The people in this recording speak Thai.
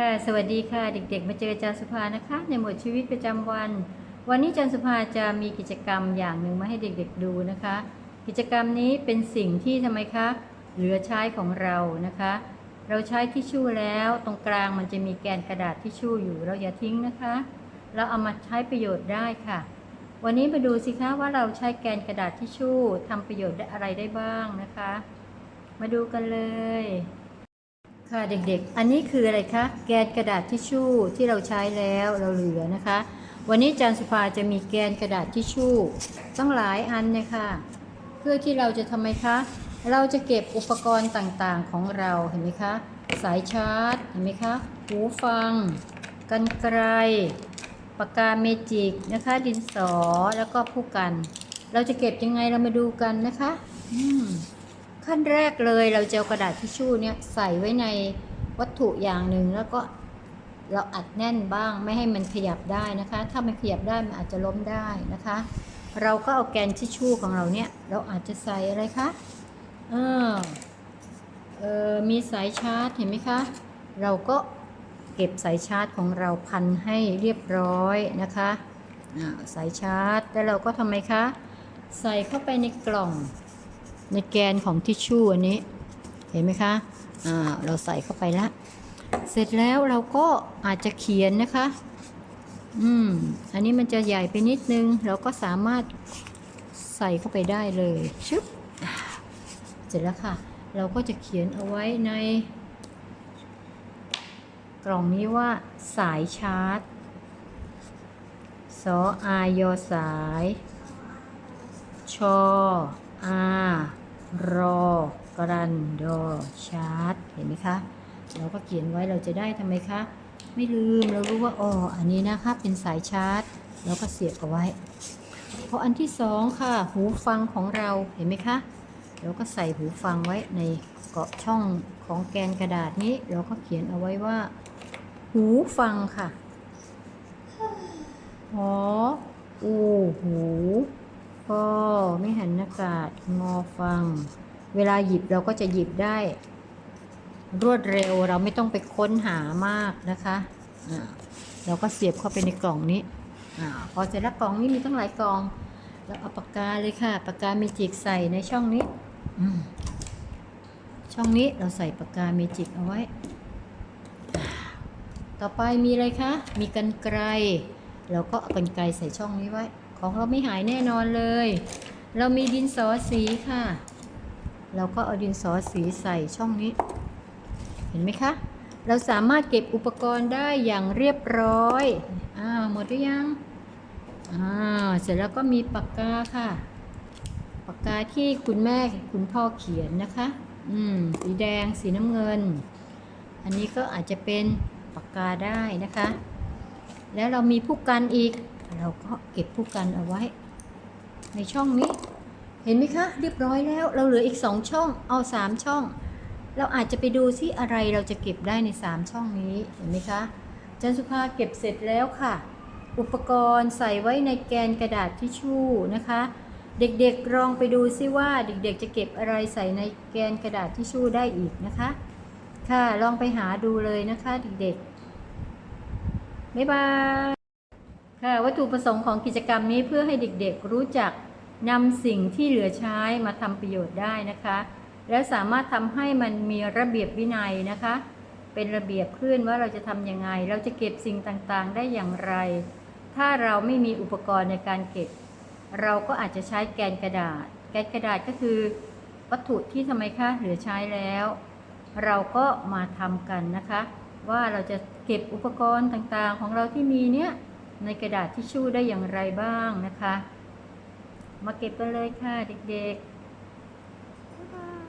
ค่ะสวัสดีค่ะเด็กๆ มาเจออาจารย์สุภานะคะ ในหมวดชีวิตประจำวัน วันนี้อาจารย์สุภาจะมีกิจกรรมอย่างหนึ่งมาให้เด็กๆดูนะคะ กิจกรรมนี้เป็นสิ่งที่ทำไมคะเหลือใช้ของเรานะคะ เราใช้ทิชชู่แล้วตรงกลางมันจะมีแกนกระดาษทิชชู่อยู่เราอย่าทิ้งนะคะ เราเอามาใช้ประโยชน์ได้ค่ะ วันนี้มาดูสิคะว่าเราใช้แกนกระดาษทิชชู่ทำประโยชน์ได้อะไรได้บ้างนะคะ มาดูกันเลย ค่ะเด็กๆ อันนี้คืออะไรคะ แกนกระดาษทิชชู่ที่เราใช้แล้วเราเหลือนะคะ วันนี้อาจารย์สุภาจะมีแกนกระดาษทิชชู่ตั้งหลายอันเนี่ยค่ะ เพื่อที่เราจะทำไมคะ เราจะเก็บอุปกรณ์ต่างๆของเราเห็นไหมคะ สายชาร์จเห็นไหมคะหูฟัง กันไกรปากกาเมจิกนะคะ ดินสอแล้วก็ผู้กัน เราจะเก็บยังไงเรามาดูกันนะคะ อืม ขั้นแรกเลยเราจะเอากระดาษทิชชู่เนี่ยใส่ไว้ในวัตถุอย่างหนึ่งแล้วก็เราอัดแน่นบ้างไม่ให้มันขยับได้นะคะ ถ้ามันขยับได้มันอาจจะล้มได้นะคะ เราก็เอาแกนทิชชู่ของเราเนี่ย เราอาจจะใส่อะไรคะเออเออมีสายชาร์จเห็นไหมคะ เราก็เก็บสายชาร์จของเราพันให้เรียบร้อยนะคะสายชาร์จแล้วเราก็ทำไมคะ ใส่เข้าไปในกล่อง ในแกนของทิชชู่อันนี้ เห็นไหมคะอ่าเราใส่เข้าไปแล้วเสร็จแล้วเราก็อาจจะเขียนนะคะ อืม อันนี้มันจะใหญ่ไปนิดนึง เราก็สามารถใส่เข้าไปได้เลยชึบเสร็จแล้วค่ะ เราก็จะเขียนเอาไว้ใน กล่องนี้ว่าสายชาร์จสออายอสาย ชอ อารอกรันดอชาร์จเห็นไหมคะ เราก็เขียนไว้เราจะได้ทำไมคะ ไม่ลืมเรารู้ว่าอ๋ออันนี้นะคะเป็นสายชาร์จเราก็เสียบเอาไว้ พออันที่สองค่ะ หูฟังของเราเห็นไหมคะ เราก็ใส่หูฟังไว้ในเกาะช่องของแกนกระดาษนี้ เราก็เขียนเอาไว้ว่า หูฟังค่ะหออูหูก็ ไม่หันอากาศ งอฟัง เวลาหยิบเราก็จะหยิบได้ รวดเร็วเราไม่ต้องไปค้นหามากนะคะเราก็เสียบเข้าไปในกล่องนี้อพอเสร็จแล้วกล่องนี้มีตั้งหลายกล่องเราเอาปากกาเลยค่ะ ปากกาเมจิกใส่ในช่องนี้ช่องนี้เราใส่ปากกาเมจิกเอาไว้ ต่อไปมีอะไรคะ มีกันไกรเราก็เอากันไกรใส่ช่องนี้ไว้ ของเราไม่หายแน่นอนเลย เรามีดินสอสีค่ะ เราก็เอาดินสอสีใส่ช่องนี้ เห็นไหมคะ เราสามารถเก็บอุปกรณ์ได้อย่างเรียบร้อย อ้าวหมดหรือยัง อ้าวเสร็จแล้วก็มีปากกาค่ะ ปากกาที่คุณแม่คุณพ่อเขียนนะคะ อืม สีแดงสีน้ำเงิน อันนี้ก็อาจจะเป็นปากกาได้นะคะ แล้วเรามีผู้กันอีก เราก็เก็บผู้กันเอาไว้ในช่องนี้ เห็นไหมคะ เรียบร้อยแล้วเราเหลืออีกสองช่องเอาสามช่อง เราอาจจะไปดูซิอะไรเราจะเก็บได้ใน 3 ช่องนี้เห็นไหมคะจันสุภาเก็บเสร็จแล้วค่ะ อุปกรณ์ใส่ไว้ในแกนกระดาษทิชชู่นะคะ เด็กๆลองไปดูซิว่าเด็กๆ จะเก็บอะไรใส่ในแกนกระดาษทิชชู่ได้อีกนะคะ ค่ะลองไปหาดูเลยนะคะเด็กๆบ๊ายบายค่ะวัตถุประสงค์ของกิจกรรมนี้เพื่อให้เด็กๆรู้จัก นำสิ่งที่เหลือใช้มาทำประโยชน์ได้นะคะ และสามารถทำให้มันมีระเบียบวินัยนะคะ เป็นระเบียบขึ้นว่าเราจะทำยังไง เราจะเก็บสิ่งต่างๆ ได้อย่างไร ถ้าเราไม่มีอุปกรณ์ในการเก็บ เราก็อาจจะใช้แกนกระดาษ แกนกระดาษก็คือวัตถุที่ทำไมคะเหลือใช้แล้ว เราก็มาทำกันนะคะ ว่าเราจะเก็บอุปกรณ์ต่างๆ ของเราที่มีเนี้ยในกระดาษทิชชู่ได้อย่างไรบ้างนะคะ มาเก็บกันเลยค่ะเด็กๆบ๊ายบาย